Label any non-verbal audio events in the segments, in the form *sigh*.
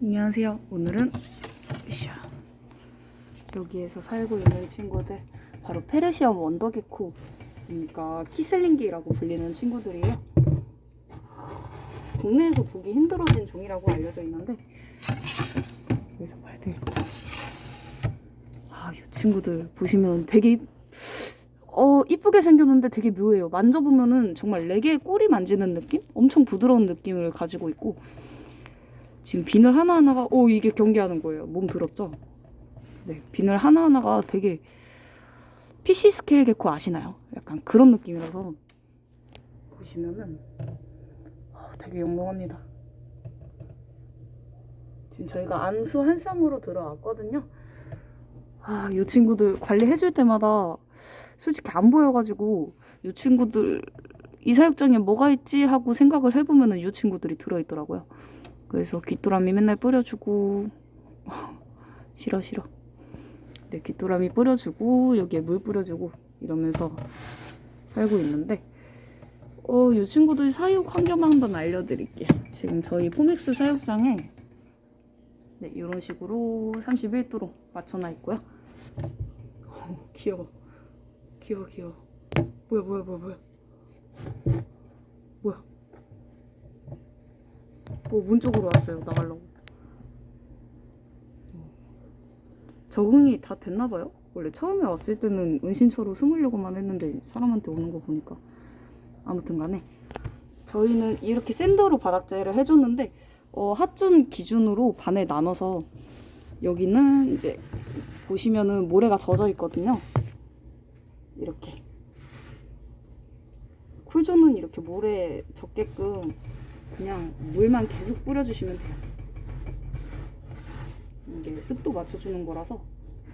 안녕하세요. 오늘은. 여기에서 살고 있는 친구들 바로 페르시엄 원더게코 그러니까 키슬링기라고 불리는 친구들이에요. 국내에서 보기 힘들어진 종이라고 알려져 있는데 여기서 봐야 돼요. 아, 이 친구들 보시면 되게 어 이쁘게 생겼는데 되게 묘해요. 만져보면은 정말 레게 꼬리 만지는 느낌? 엄청 부드러운 느낌을 가지고 있고 지금 비늘 하나하나가 오 이게 경계하는 거예요. 몸 들었죠? 네, 비늘 하나하나가 되게 PC 스케일 개코 아시나요? 약간 그런 느낌이라서 보시면은 아, 되게 영롱합니다. 지금 저희가 암수 한 쌍으로 들어왔거든요. 아, 이 친구들 관리해줄 때마다 솔직히 안 보여가지고 이 친구들 이 사육장에 뭐가 있지 하고 생각을 해보면은 이 친구들이 들어있더라고요. 그래서 귀뚜라미 맨날 뿌려주고 *laughs* 싫어 싫어. 네 귀뚜라미 뿌려주고 여기에 물 뿌려주고 이러면서 살고 있는데 어, 이 친구들 사육 환경만 한번 알려드릴게요. 지금 저희 포맥스 사육장에 네 이런 식으로 31도로 맞춰놔 있고요. 어, *laughs* 귀여워. 귀여워 귀여워. 뭐야 뭐야 뭐야 뭐야. 뭐야. 어, 문 쪽으로 왔어요. 나가려고. 어. 적응이 다 됐나 봐요. 원래 처음에 왔을 때는 은신처로 숨으려고만 했는데 사람한테 오는 거 보니까 아무튼 간에 저희는 이렇게 샌더로 바닥재를 해줬는데 어, 핫존 기준으로 반에 나눠서 여기는 이제 보시면은 모래가 젖어 있거든요. 이렇게 쿨존은 이렇게 모래 젖게끔 그냥 물만 계속 뿌려주시면 돼요. 이게 습도 맞춰주는 거라서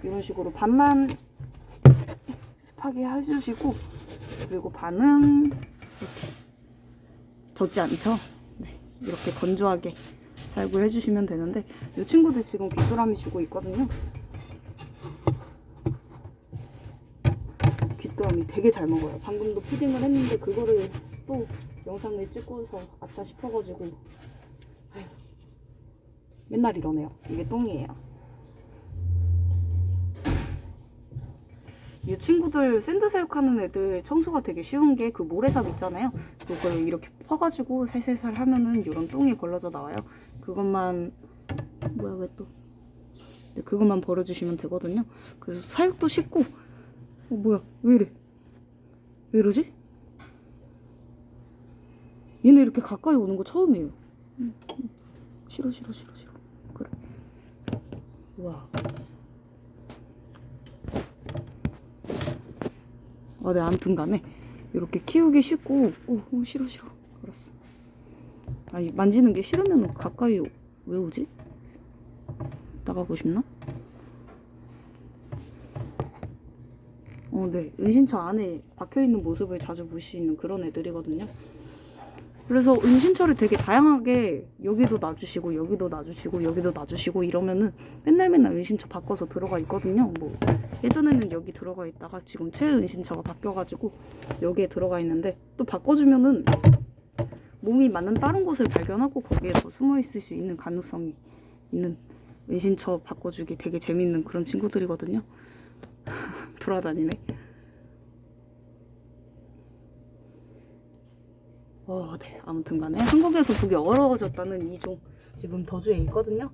이런 식으로 반만 습하게 해주시고 그리고 반은 이렇게 젖지 않죠? 네, 이렇게 건조하게 살구를 해주시면 되는데 이 친구들 지금 귀뚜라미 주고 있거든요. 귀뚜라미 되게 잘 먹어요. 방금도 푸딩을 했는데 그거를 또 영상을 찍고서 아차 싶어가지고 아휴, 맨날 이러네요. 이게 똥이에요. 이 친구들 샌드 사육하는 애들 청소가 되게 쉬운 게 그 모래삽 있잖아요. 그걸 이렇게 퍼가지고 살살살 하면은 이런 똥이 걸러져 나와요. 그것만 뭐야 왜 또? 네, 그것만 버려주시면 되거든요. 그래서 사육도 쉽고 어 뭐야 왜 이래? 왜 이러지? 얘네 이렇게 가까이 오는 거 처음이에요. 음, 음. 싫어 싫어 싫어 싫어. 그래. 와. 아, 네, 아무튼 간에 이렇게 키우기 쉽고 오, 오 싫어 싫어. 알았어. 아니 만지는 게 싫으면 가까이 왜 오지? 나가고 싶나? 어, 네. 은신처 안에 박혀 있는 모습을 자주 볼 수 있는 그런 애들이거든요. 그래서 은신처를 되게 다양하게 여기도 놔주시고 여기도 놔주시고 여기도 놔주시고 이러면은 맨날 맨날 은신처 바꿔서 들어가 있거든요. 뭐 예전에는 여기 들어가 있다가 지금 최은신처가 바뀌어가지고 여기에 들어가 있는데 또 바꿔주면은 몸이 맞는 다른 곳을 발견하고 거기에서 숨어 있을 수 있는 가능성이 있는 은신처 바꿔주기 되게 재밌는 그런 친구들이거든요. *laughs* 돌아다니네. 어, 네. 아무튼 간에 한국에서 보기 어려워졌다는 이종 지금 더주에 있거든요.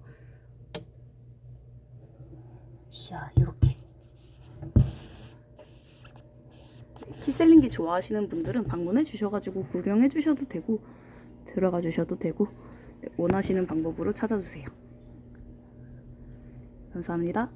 샤, 이렇게. 키셀링기 좋아하시는 분들은 방문해 주셔가지고 구경해 주셔도 되고 들어가 주셔도 되고 네, 원하시는 방법으로 찾아주세요. 감사합니다.